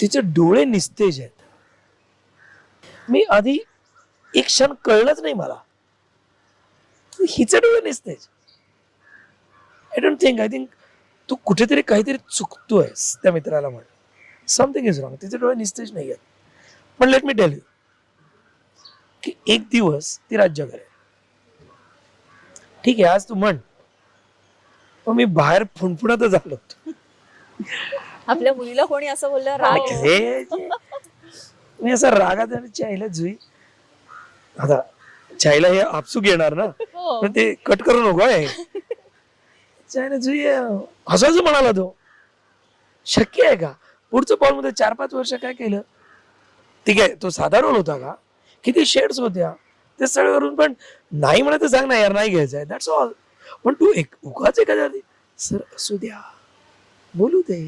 तिचे डोळे निस्तेज आहेत. मी आधी एक क्षण कळलंच नाही मला. हिचे डोळे निस्तेज. I don't think I think तू कुठेतरी काहीतरी चुकतोयस त्या मित्राला म्हण समथिंग इज रॉंग तिचे डोळे निस्तेज नाही आहेत. पण लेट मी टेल यू की एक दिवस ती राज्य करेल ठीक आहे आज तू म्हण. पण मी बाहेर फुणफुणतच आलो आपल्या मुलीला कोणी असं बोललं राग. हे मी असं रागात आणि चायला जुई. आता चायला हे आपसूक येणार ना हो. पण ते कट करू नको आहे चायला जुई हसायचं म्हणाला तो. शक्य आहे का? पुढचं पॉलमध्ये चार पाच वर्ष काय केलं? ठीक आहे तो साधा रोल होता का? किती शेड्स होत्या? ते सगळं करून पण नाही म्हणत तर सांग ना यार नाही घ्यायचं आहे. दॅट्स ऑल पण तू एक उगाच एखाद्या सर असू द्या. बोलू दे.